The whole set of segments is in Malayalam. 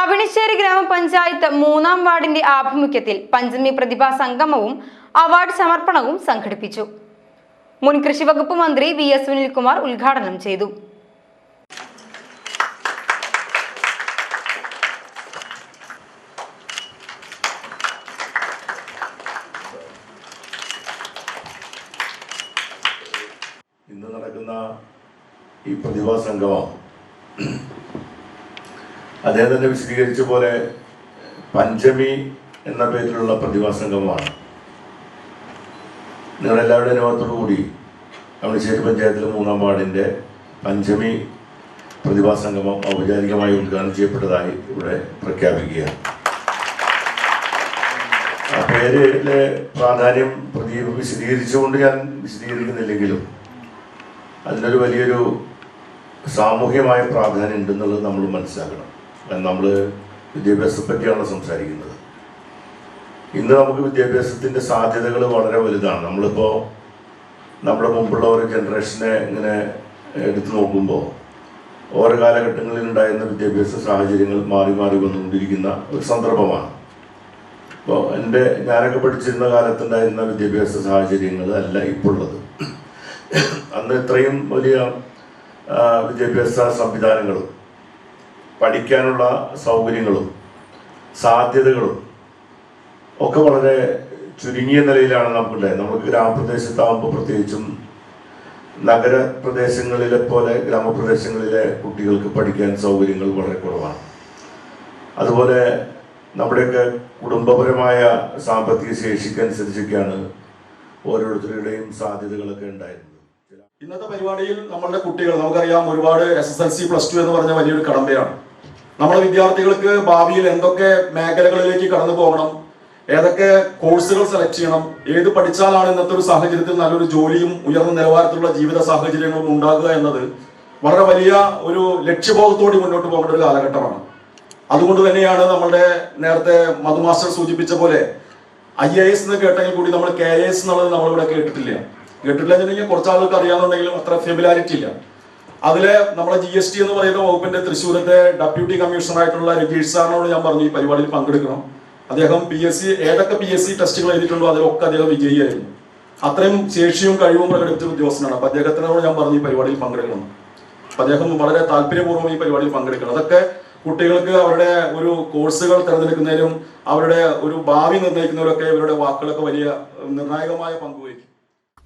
അവിണിശ്ശേരി ഗ്രാമപഞ്ചായത്ത് മൂന്നാം വാർഡിന്റെ ആഭിമുഖ്യത്തിൽ പഞ്ചമി പ്രതിഭാ സംഗമവും അവാർഡ് സമർപ്പണവും സംഘടിപ്പിച്ചു. മുൻ കൃഷി വകുപ്പ് മന്ത്രി വി എസ് സുനിൽകുമാർ ഉദ്ഘാടനം ചെയ്തു. ഇന്ന് നടക്കുന്ന ഈ പ്രതിഭാ സംഗമം അദ്ദേഹം തന്നെ വിശദീകരിച്ച പോലെ പഞ്ചമി എന്ന പേരിലുള്ള പ്രതിഭാസംഗമാണ് നിങ്ങളെല്ലാവരുടെ അനുഭവത്തോടു കൂടി അവിണിശ്ശേരി പഞ്ചായത്തിലെ മൂന്നാം വാർഡിന്റെ പഞ്ചമി പ്രതിഭാസംഗമം ഔപചാരികമായി ഉദ്ഘാടനം ചെയ്യപ്പെട്ടതായി ഇവിടെ പ്രഖ്യാപിക്കുകയാണ്. ആ പേരിലെ പ്രാധാന്യം പ്രദീപ് വിശദീകരിച്ചുകൊണ്ട് ഞാൻ വിശദീകരിക്കുന്നില്ലെങ്കിലും അതിനൊരു വലിയൊരു സാമൂഹ്യമായ പ്രാധാന്യം ഉണ്ടെന്നുള്ളത് നമ്മൾ മനസ്സിലാക്കണം. നമ്മൾ വിദ്യാഭ്യാസത്തെ പറ്റിയാണ് സംസാരിക്കുന്നത്. ഇന്ന് നമുക്ക് വിദ്യാഭ്യാസത്തിന്റെ സാധ്യതകൾ വളരെ വലുതാണ്. നമ്മളിപ്പോൾ നമ്മുടെ മുമ്പുള്ള ഒരു ജനറേഷനെ ഇങ്ങനെ എടുത്തു നോക്കുമ്പോൾ ഓരോ കാലഘട്ടങ്ങളിൽ ഉണ്ടായിരുന്ന വിദ്യാഭ്യാസ സാഹചര്യങ്ങൾ മാറി മാറി വന്നുകൊണ്ടിരിക്കുന്ന ഒരു സന്ദർഭമാണ്. ഇപ്പോൾ എന്റെ ഞാനൊക്കെ പഠിച്ചിരുന്ന കാലത്തുണ്ടായിരുന്ന വിദ്യാഭ്യാസ സാഹചര്യങ്ങൾ അല്ല ഇപ്പോൾ ഉള്ളത് അന്ന് ഇത്രയും വലിയ വിദ്യാഭ്യാസ സംവിധാനങ്ങളും പഠിക്കാനുള്ള സൗകര്യങ്ങളും സാധ്യതകളും ഒക്കെ വളരെ ചുരുങ്ങിയ നിലയിലാണ് നമുക്കുണ്ടായത് നമുക്ക് ഗ്രാമപ്രദേശത്താകുമ്പോൾ പ്രത്യേകിച്ചും നഗരപ്രദേശങ്ങളിലെ പോലെ ഗ്രാമപ്രദേശങ്ങളിലെ കുട്ടികൾക്ക് പഠിക്കാൻ സൗകര്യങ്ങൾ വളരെ കുറവാണ്. അതുപോലെ നമ്മുടെയൊക്കെ കുടുംബപരമായ സാമ്പത്തിക ശേഷിക്കനുസരിച്ചൊക്കെയാണ് ഓരോരുത്തരുടെയും സാധ്യതകളൊക്കെ ഉണ്ടായിരുന്നത്. ഇന്നത്തെ പരിപാടിയിൽ നമ്മളുടെ കുട്ടികൾ നമുക്കറിയാം ഒരുപാട് S S L C plus two എന്ന് പറഞ്ഞ വലിയൊരു കടമ്പയാണ്. നമ്മുടെ വിദ്യാർത്ഥികൾക്ക് ഭാവിയിൽ എന്തൊക്കെ മേഖലകളിലേക്ക് കടന്നു പോകണം? ഏതൊക്കെ കോഴ്സുകൾ സെലക്ട് ചെയ്യണം? ഏത് പഠിച്ചാലാണ് ഇന്നത്തെ ഒരു സാഹചര്യത്തിൽ നല്ലൊരു ജോലിയും ഉയർന്ന നിലവാരത്തിലുള്ള ജീവിത സാഹചര്യങ്ങളും ഉണ്ടാകുക എന്നത് വളരെ വലിയ ഒരു ലക്ഷ്യബോധത്തോടെ മുന്നോട്ട് പോകേണ്ട ഒരു കാലഘട്ടമാണ്. അതുകൊണ്ട് തന്നെയാണ് നമ്മളുടെ നേരത്തെ മധുമാസ്റ്റർ സൂചിപ്പിച്ച പോലെ ഐ എ എസ് എന്ന് കേട്ടെങ്കിൽ കൂടി നമ്മൾ കെ എസ് എന്നുള്ളത് നമ്മളിവിടെ കേട്ടിട്ടില്ല. കേട്ടിട്ടില്ല എന്നുണ്ടെങ്കിൽ കുറച്ച് ആളുകൾക്ക് അറിയാമെന്നുണ്ടെങ്കിലും അത്ര ഫെമിലാരിറ്റി ഇല്ല. അതിൽ നമ്മളെ ജി എസ് ടി എന്ന് പറയുന്ന വകുപ്പിന്റെ തൃശ്ശൂരത്തെ ഡെപ്യൂട്ടി കമ്മീഷണർ ആയിട്ടുള്ള രജീഷ് സാറിനോട് ഞാൻ പറഞ്ഞു ഈ പരിപാടിയിൽ പങ്കെടുക്കണം. അദ്ദേഹം പി എസ് സി ഏതൊക്കെ പി എസ് സി ടെസ്റ്റുകൾ എഴുതിയിട്ടുണ്ടോ അതിലൊക്കെ അദ്ദേഹം വിജയിയായിരുന്നു. അത്രയും ശേഷിയും കഴിവും പ്രകടിപ്പിച്ച ഉദ്യോഗസ്ഥനാണ്. അപ്പൊ അദ്ദേഹത്തിനോട് ഞാൻ പറഞ്ഞു ഈ പരിപാടിയിൽ പങ്കെടുക്കണം. അപ്പൊ അദ്ദേഹം വളരെ താല്പര്യപൂർവം ഈ പരിപാടിയിൽ പങ്കെടുക്കണം. അതൊക്കെ കുട്ടികൾക്ക് അവരുടെ ഒരു കോഴ്സുകൾ തിരഞ്ഞെടുക്കുന്നതിനും അവരുടെ ഒരു ഭാവി നിർണയിക്കുന്നതിലൊക്കെ ഇവരുടെ വാക്കുകളൊക്കെ വലിയ നിർണായകമായ പങ്കുവഹിക്കും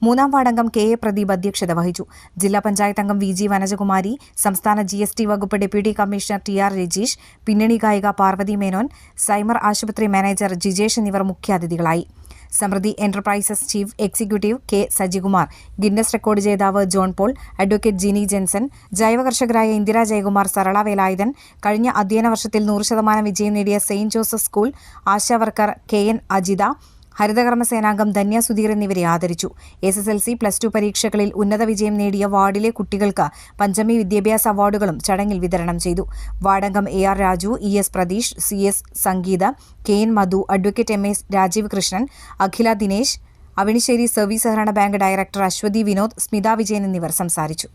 മൂന്നാം വാർഡംഗം കെ എ പ്രദീപ് അധ്യക്ഷത വഹിച്ചു. ജില്ലാ പഞ്ചായത്ത് അംഗം വി ജി വനജകുമാരി സംസ്ഥാന ജി എസ് ടി വകുപ്പ് deputy commissioner T R Rajeesh പിന്നണി ഗായിക പാർവതി മേനോൻ സൈമർ ആശുപത്രി മാനേജർ ജിജേഷ് എന്നിവർ മുഖ്യാതിഥികളായി. Samriddhi enterprises chief executive K Sajikumar Guinness record ജേതാവ് John Paul advocate Jini Jenson ജൈവ കർഷകരായ ഇന്ദിര ജയകുമാർ സരള വേലായുധൻ കഴിഞ്ഞ അധ്യയന വർഷത്തിൽ നൂറ് ശതമാനം വിജയം നേടിയ Saint Joseph school ASHA worker K N Ajitha ഹരിതകർമ്മ സേനാംഗം ധന്യ സുധീർ എന്നിവരെ ആദരിച്ചു. S S L C plus two പരീക്ഷകളിൽ ഉന്നത വിജയം നേടിയ വാർഡിലെ കുട്ടികൾക്ക് പഞ്ചമി വിദ്യാഭ്യാസ അവാർഡുകളും ചടങ്ങിൽ വിതരണം ചെയ്തു. വാർഡംഗം A R Raju E S Pratheesh C S Sangeetha K N Madhu advocate M S Rajeev Krishnan Akhila Dinesh Avinissery service സഹകരണ ബാങ്ക് ഡയറക്ടർ അശ്വതി വിനോദ് സ്മിത വിജയൻ എന്നിവർ സംസാരിച്ചു.